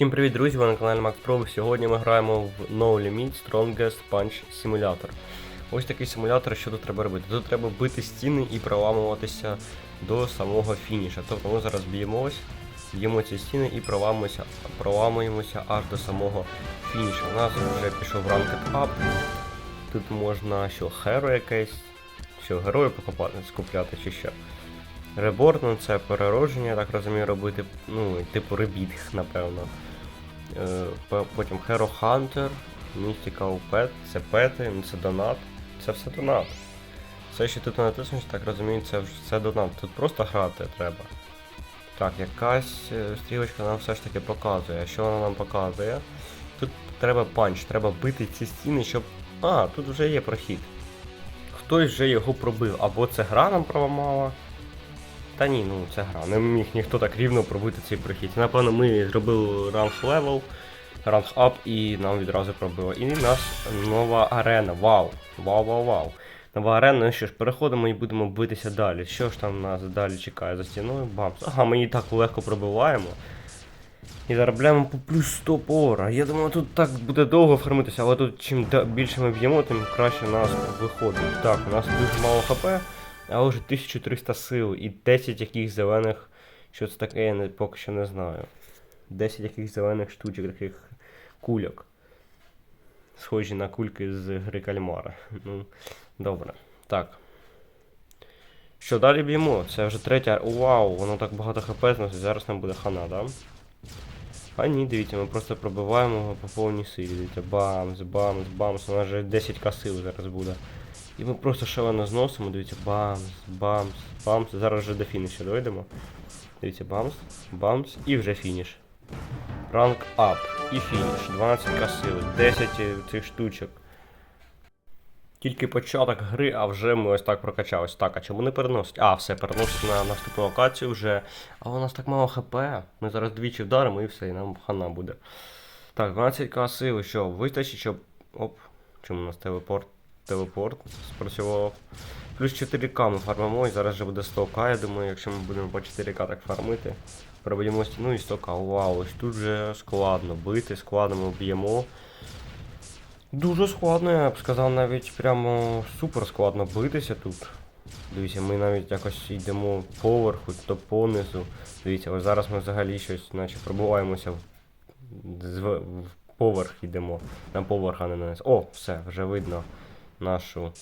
Всім привіт, друзі! Ви на каналі Max Pro. Сьогодні ми граємо в No Limit Strongest Punch Simulator. Ось такий симулятор, що тут треба робити. Тут треба бити стіни і проламуватися до самого фініша. Тобто ми зараз б'ємось, б'ємо ці стіни і проламуємося, проламуємося аж до самого фінішу. У нас вже пішов Ranked Up. Тут можна що, херо якесь, що герою покупати, скупляти чи що. Реборн ну, це переродження, я так розумію, робити, ну, типу ребіт, напевно. Е, Потім Hero Hunter, Mystical Pet, це пети, ну це донат. Це все донат. Все, що тут натиснеш, так розумію, це все донат. Тут просто грати треба. Так, якась е, стрілочка нам все ж таки показує. Що вона нам показує? Тут треба панч, треба бити ці стіни, щоб. А, тут вже є прохід. Хтось вже його пробив, або це гра нам проламала. Та ні, ну це гра. Не міг ніхто так рівно пробити цей прохід. Напевно, ми зробили ранг левел, ранг ап і нам відразу пробило. І в нас нова арена. Вау! Вау, вау, вау. Нова арена, ну що ж, переходимо і будемо битися далі. Що ж там нас далі чекає за стіною? Бамс. Ага, ми її так легко пробиваємо. І заробляємо по плюс 100 пора. Я думаю, тут так буде довго фармитися, але тут чим більше ми б'ємо, тим краще нас виходить. Так, у нас дуже мало хп. А вже 1300 сил і 10 яких зелених. Що це таке, я не, поки що не знаю. 10 яких зелених штучок, таких кульок. Схожі на кульки з гри кальмара. Ну, добре. Так. Що далі б'ємо? Це вже третя. Вау, воно так багато хп зносить, зараз нам буде хана, да? А ні, дивіться, ми просто пробиваємо його по повній силі. Дивіться, бамс, бамс, бамс. У нас вже 10к сил зараз буде. І ми просто шалено зносимо, дивіться, бамс, бамс, бамс. Зараз вже до фінішу дойдемо. Дивіться, бамс, бамс і вже фініш. Ранг ап і фініш. 12 сили, 10 цих штучок. Тільки початок гри, а вже ми ось так прокачались. Так, а чому не переносить? А, все, переносить на наступну локацію вже. А у нас так мало хп. Ми зараз двічі вдаримо і все, і нам хана буде. Так, 12к сили, що, вистачить, щоб. Оп, чому у нас телепорт? Телепорт спрацював. Плюс 4К ми фармимо і зараз вже буде 100к, я думаю, якщо ми будемо по 4К так фармити. Пробудемо стіну і 100к. Вау, ось тут вже складно бити, складно ми б'ємо. Дуже складно, я б сказав, навіть прямо супер складно битися тут. Дивіться, ми навіть якось йдемо поверху, то понизу. Дивіться, ось зараз ми взагалі щось, наче пробуваємося в, в поверх йдемо. На поверх, а не на низ. О, все, вже видно нашу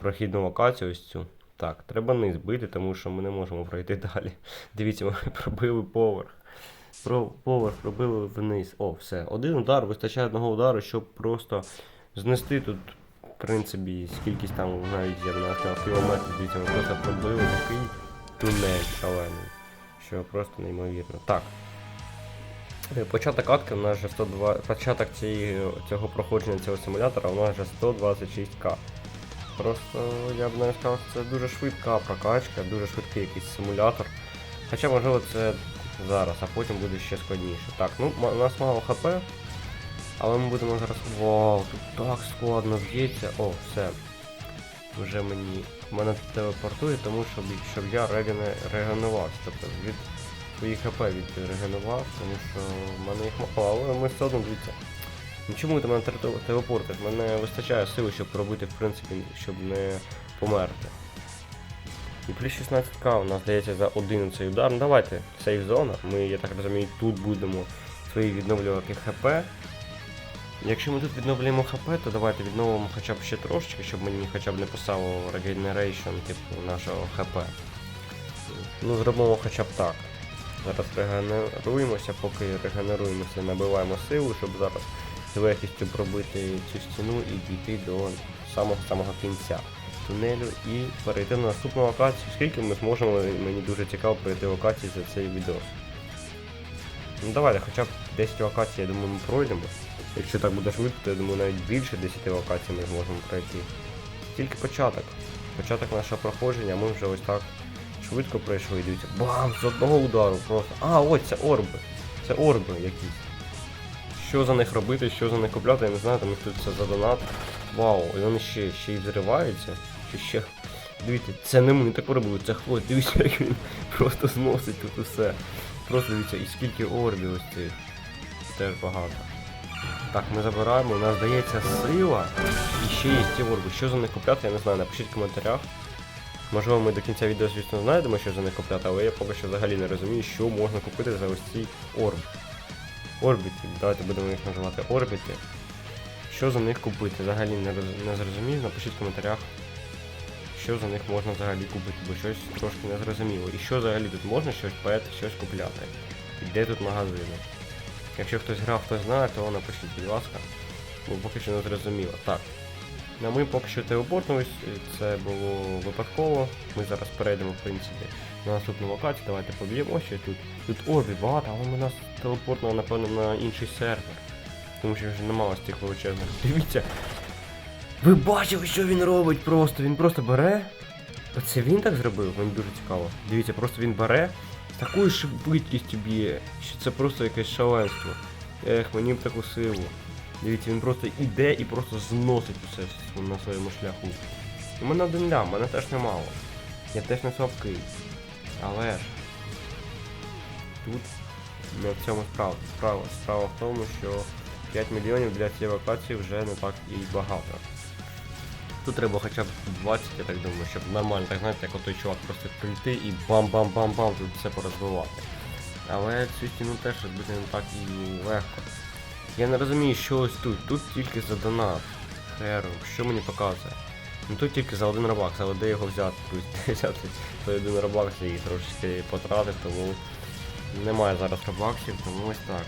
прохідну локацію ось цю. Так, треба низ бити, тому що ми не можемо пройти далі. Дивіться, ми пробили поверх. Про поверх пробили вниз. О, все. Один удар, вистачає одного удару, щоб просто знести тут, в принципі, скількись там навіть я не сказав, кілометрів, дивіться, ми просто пробили такий тунель шалений. Що просто неймовірно. Так. Е, Початок атки у нас вже 102. Початок цієї, цього проходження цього симулятора у нас вже 126к. Просто я б навіть сказав, це дуже швидка прокачка, дуже швидкий якийсь симулятор. Хоча можливо це зараз, а потім буде ще складніше. Так, ну у нас мало хп, але ми будемо зараз. Вау, тут так складно б'ється. О, все. Вже мені. Мене телепортує, тому щоб, щоб я регенувався. Тобто від свої хп відрегенував, тому що в мене їх мало, але ми все одно дивіться. Ну чому ти мене теле- телепортиш? Мене вистачає сили, щоб робити, в принципі, щоб не померти. І плюс 16к у нас здається за один цей удар. Ну давайте, сейф зона. Ми, я так розумію, тут будемо свої відновлювати хп. Якщо ми тут відновлюємо хп, то давайте відновимо хоча б ще трошечки, щоб мені хоча б не писало regeneration, типу, нашого хп. Ну, зробимо хоча б так. Зараз регенеруємося, поки регенеруємося, набиваємо силу, щоб зараз з легкістю пробити цю стіну і дійти до самого-самого кінця тунелю і перейти на наступну локацію. Скільки ми зможемо, мені дуже цікаво пройти локації за цей відео. Ну давайте, хоча б 10 локацій, я думаю, ми пройдемо. Якщо так буде швидко, то я думаю навіть більше 10 локацій ми зможемо пройти. Тільки початок. Початок нашого проходження, ми вже ось так швидко пройшли. Дивіться, бам! З одного удару просто. А, ось це орби. Це орби якісь. Що за них робити, що за них купляти, я не знаю, тому що це за донат. Вау, і вони ще, ще й взриваються. Чи ще. Дивіться, це не ми так робили, це хлопець, дивіться, як він просто зносить тут усе. Просто дивіться, і скільки орбів ось цих. теж багато. Так, ми забираємо, у нас здається сила. І ще є ті орби. Що за них купляти, я не знаю, напишіть в коментарях. Можливо, ми до кінця відео, звісно, знайдемо, що за них купляти, але я поки що взагалі не розумію, що можна купити за ось ці орб. Орбіти. Давайте будемо їх називати орбіти. Що за них купити? Взагалі не, роз- не зрозумів. Напишіть в коментарях, що за них можна взагалі купити, бо щось трошки не зрозуміло. І що взагалі тут можна щось пет, щось купляти. І де тут магазини? Якщо хтось грав, хтось знає, то напишіть, будь ласка. Бо поки що не зрозуміло. Так. Ну, ми поки що телепортнулись, це було випадково. Ми зараз перейдемо, в принципі, на наступну локацію. Давайте поб'ємо ще тут. Тут орбі багато, але ми нас телепортнуло, напевно, на інший сервер. Тому що вже немало з тих величезних. Дивіться. Ви бачили, що він робить просто? Він просто бере. Оце він так зробив, мені дуже цікаво. Дивіться, просто він бере з такою швидкістю б'є, що це просто якесь шаленство. Ех, мені б таку силу. Дивіться, він просто іде і просто зносить усе на своєму шляху. У мене один лям, мене теж немало. Я теж не слабкий. Але ж тут не в цьому справа. Справа, справа в тому, що 5 мільйонів для цієї локації вже не так і багато. Тут треба хоча б 20, я так думаю, щоб нормально, так знаєте, як отой чувак просто прийти і бам-бам-бам-бам тут все порозбивати. Але цю стіну теж робити не так і легко. Я не розумію, що ось тут. Тут тільки за донат. Херу, що мені показує? Ну тут тільки за один рабакс, але де його взяти? Тут взяти той один рабакс я її трошечки потратив, тому немає зараз рабаксів, тому ось так.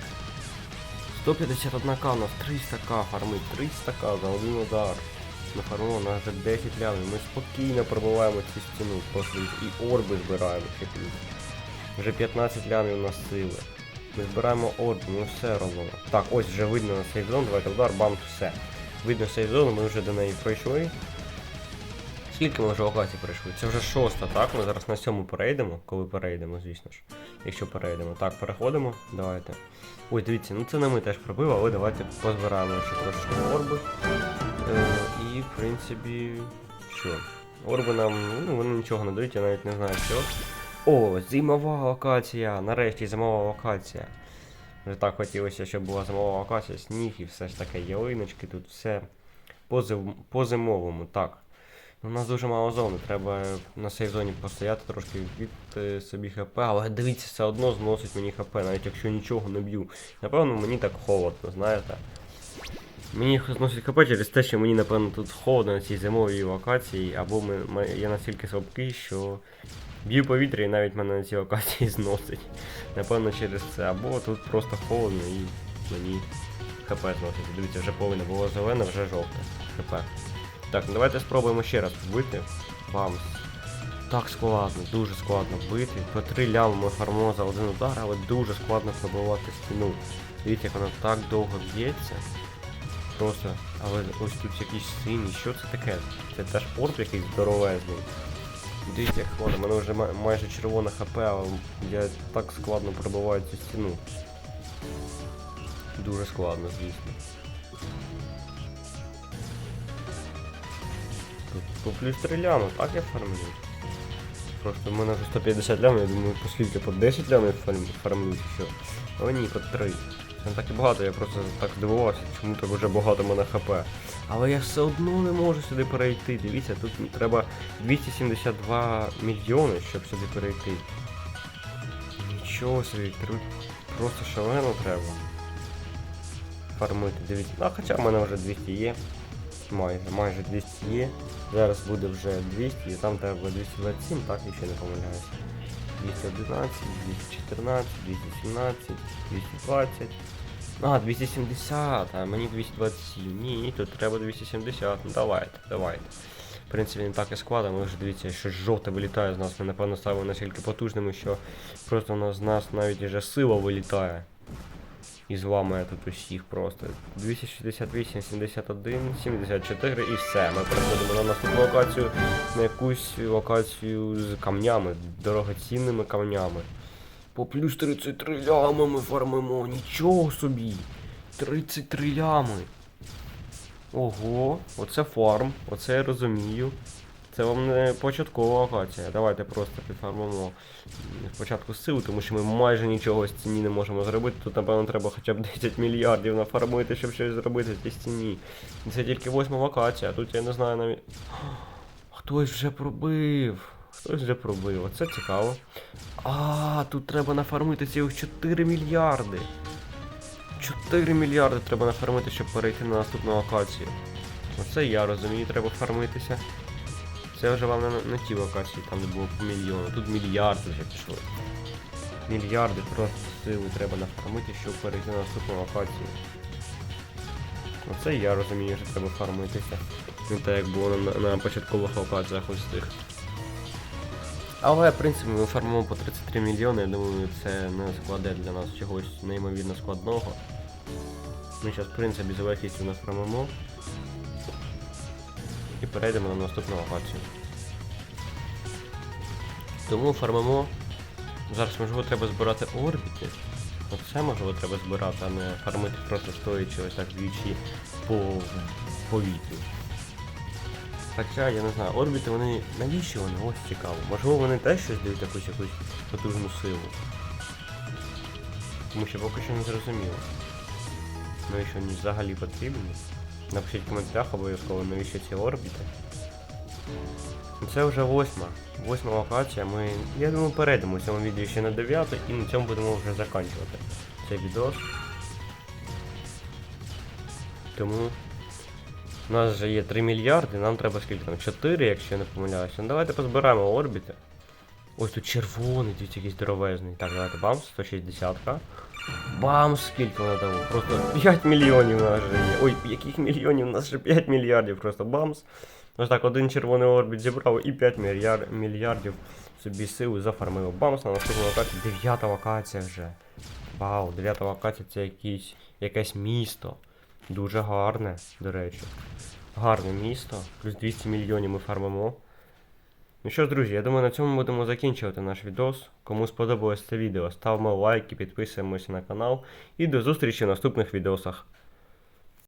151к, у нас 300к фармить, 300к за один удар. На фарму у нас вже 10 лямів, ми спокійно пробиваємо цю стіну, просто і орби збираємо ще. Вже 15 лямів у нас сили. Ми збираємо орб, ми все робимо. Так, ось вже видно на сейф зон, давайте удар, бам, все. Видно сейф зону, ми вже до неї пройшли. Скільки ми вже локацій пройшли? Це вже шоста, так? Ми зараз на сьому перейдемо, коли перейдемо, звісно ж. Якщо перейдемо. Так, переходимо, давайте. Ой, дивіться, ну це не ми теж пробили, але давайте позбираємо ще трошки орби. Е, і, в принципі, що? Орби нам, ну, вони нічого не дають, я навіть не знаю що. О, зимова локація! Нарешті зимова локація. Вже так хотілося, щоб була зимова локація, сніг і все ж таке ялиночки, тут все по-зимовому. Так. Ну, У нас дуже мало зони, треба на цій зоні постояти трошки від е, собі хп, але дивіться, все одно зносить мені хп, навіть якщо нічого не б'ю. Напевно, мені так холодно, знаєте. Мені зносить хп через те, що мені, напевно, тут холодно на цій зимовій локації, або ми, ми- я настільки слабкий, що б'ю повітря і навіть мене на цій локації зносить. Напевно, через це. Або тут просто холодно і мені хп зносить. Дивіться, вже половина було зелене, вже жовте. хп. Так, ну давайте спробуємо ще раз вбити. Бамс. Так складно, дуже складно бити. По три лями ми фармуємо за один удар, але дуже складно пробивати стіну. Дивіться, як вона так довго б'ється. Просто, але ось тут якісь сині, що це таке? Це орб якийсь здоровезний. Дивіться, як у мене вже май- майже червона хп, але я так складно пробиваю цю стіну. Дуже складно, звісно. 3 лями, так я фармлю? Просто в мене вже 150 лямів, я думаю, по скільки, по 10 лямів фарм- фармлю чи що. Але ні, по 3. Не так і багато, я просто так здивувався, чому так вже багато мене хп. Але я все одно не можу сюди перейти. Дивіться, тут треба 272 мільйони, щоб сюди перейти. Нічого собі, просто шалено треба. Фармити, дивіться. А хоча в мене вже 200 є. Майже, майже 200 є. Зараз буде вже 200 і там треба 227, так, якщо не помиляюся. 211, 214, 217, 220. А, 270, а мені 227. Ні, тут треба 270. Ну давайте, давайте. В принципі, не так і складно, ми вже дивіться, що жовте вилітає з нас. Ми напевно ставимо настільки потужними, що просто у нас з нас навіть вже сила вилітає. І зламає тут усіх просто. 268, 71, 74 і все. Ми переходимо на наступну локацію, на якусь локацію з камнями, дорогоцінними камнями. По плюс 33 лями ми фармимо, нічого собі. 33 лями. Ого, оце фарм, оце я розумію. Це вам не початкова локація. Давайте просто підфармимо спочатку силу, тому що ми майже нічого з ціні не можемо зробити. Тут, напевно, треба хоча б 10 мільярдів нафармити, щоб щось зробити цій стіні. Це тільки восьма локація, а тут я не знаю навіть. Хтось вже пробив. Хтось вже пробив. Оце цікаво. А, тут треба нафармити цілих 4 мільярди. 4 мільярди треба нафармити, щоб перейти на наступну локацію. Оце я розумію, треба фармитися. Це вже вам не, не ті локації, там де було по мільйону. Тут мільярди вже пішли. Мільярди просто сили треба нафармити, щоб перейти на наступну локацію. Оце я розумію, що треба фармитися. Не так як було на, на початкових локаціях ось цих. Але, в принципі, ми фармимо по 33 мільйони, я думаю, це не складе для нас чогось неймовірно складного. Ми зараз, в принципі, з легкістю нафармимо. І перейдемо на наступну локацію. Тому фармимо. Зараз, можливо, треба збирати орбіти. Оце можливо треба збирати, а не фармити просто стоячи ось так вдвічі по повітрю. Хоча, я не знаю, орбіти вони навіщо вони? Ось цікаво. Можливо вони теж щось дають якусь якусь потужну силу. Тому що поки що не зрозуміло. Навіщо вони взагалі потрібні? Напишіть в коментарях обов'язково навіщо ці орбіти. Ну, Це вже восьма. Восьма локація. Ми, я думаю, перейдемо в цьому відео ще на дев'яту і на цьому будемо вже закінчувати цей відос. Тому у нас вже є 3 мільярди, нам треба скільки там? 4, якщо я не помиляюся. Ну давайте позбираємо орбіти. Ось тут червоний, дивіться, якийсь здоровезний. Так, давайте бамс, 160 к Бамс, скільки воно дало? Просто 5 мільйонів у нас вже є. Ой, яких мільйонів? У нас ще 5 мільярдів, просто бамс. Ось так, один червоний орбіт зібрав і 5 мільяр... мільярдів собі сили зафармив. Бамс на наступну локацію. Дев'ята локація вже. Вау, дев'ята локація це якийсь, якесь місто. Дуже гарне, до речі. Гарне місто. Плюс 200 мільйонів ми фармимо. Ну що ж, друзі, я думаю, на цьому будемо закінчувати наш відос. Кому сподобалось це відео, ставимо лайки, підписуємося на канал. І до зустрічі в наступних відосах.